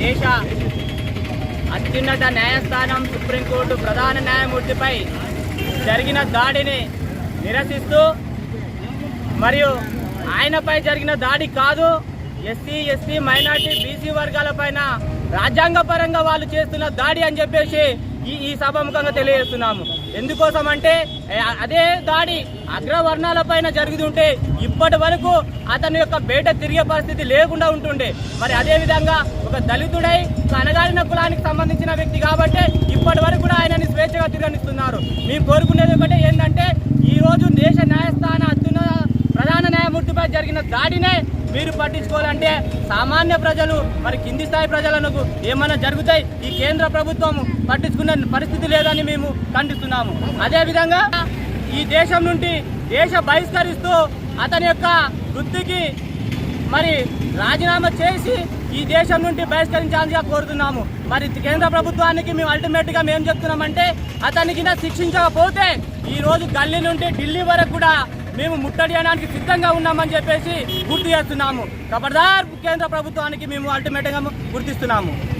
దేశ అత్యున్నత న్యాయస్థానం సుప్రీంకోర్టు ప్రధాన న్యాయమూర్తిపై జరిగిన దాడిని నిరసిస్తూ మరియు ఆయనపై జరిగిన దాడి కాదు ఎస్సీ ఎస్టీ మైనార్టీ బీసీ వర్గాలపైన రాజ్యాంగపరంగా వాళ్ళు చేస్తున్న దాడి అని చెప్పేసి ఈ ఈ సభాముఖంగా తెలియజేస్తున్నాము. ఎందుకోసం అంటే అదే దాడి అగ్రవర్ణాల పైన జరుగుతుంటే ఇప్పటి వరకు అతని యొక్క బయట తిరిగే పరిస్థితి లేకుండా ఉంటుండే. మరి అదే విధంగా ఒక దళితుడై ఒక అనగారిన కులానికి సంబంధించిన వ్యక్తి కాబట్టి ఇప్పటి వరకు కూడా ఆయనని స్వేచ్ఛగా తిరగనిస్తున్నారు. మేము కోరుకునేది ఒకటే ఏంటంటే ఈ రోజు దేశ న్యాయస్థాన అత్యున్న ప్రధాన న్యాయమూర్తిపై జరిగిన దాడినే మీరు పట్టించుకోవాలంటే సామాన్య ప్రజలు మరి కింది స్థాయి ప్రజలకు ఏమైనా జరుగుతాయి? ఈ కేంద్ర ప్రభుత్వం పట్టించుకునే పరిస్థితి లేదని మేము ఖండిస్తున్నాము. అదేవిధంగా ఈ దేశం నుండి దేశ బహిష్కరిస్తూ అతని యొక్క వృత్తికి మరి రాజీనామా చేసి ఈ దేశం నుండి బహిష్కరించాల్సిగా కోరుతున్నాము. మరి కేంద్ర ప్రభుత్వానికి మేము అల్టిమేట్గా మేము చెప్తున్నామంటే అతనికి శిక్షించకపోతే ఈ రోజు గల్లీ నుండి ఢిల్లీ వరకు కూడా మేము ముట్టడి అనడానికి సిద్ధంగా ఉన్నామని చెప్పేసి గుర్తు చేస్తున్నాము. ఖబర్దార్ కేంద్ర ప్రభుత్వానికి మేము అల్టిమేట్గా గుర్తిస్తున్నాము.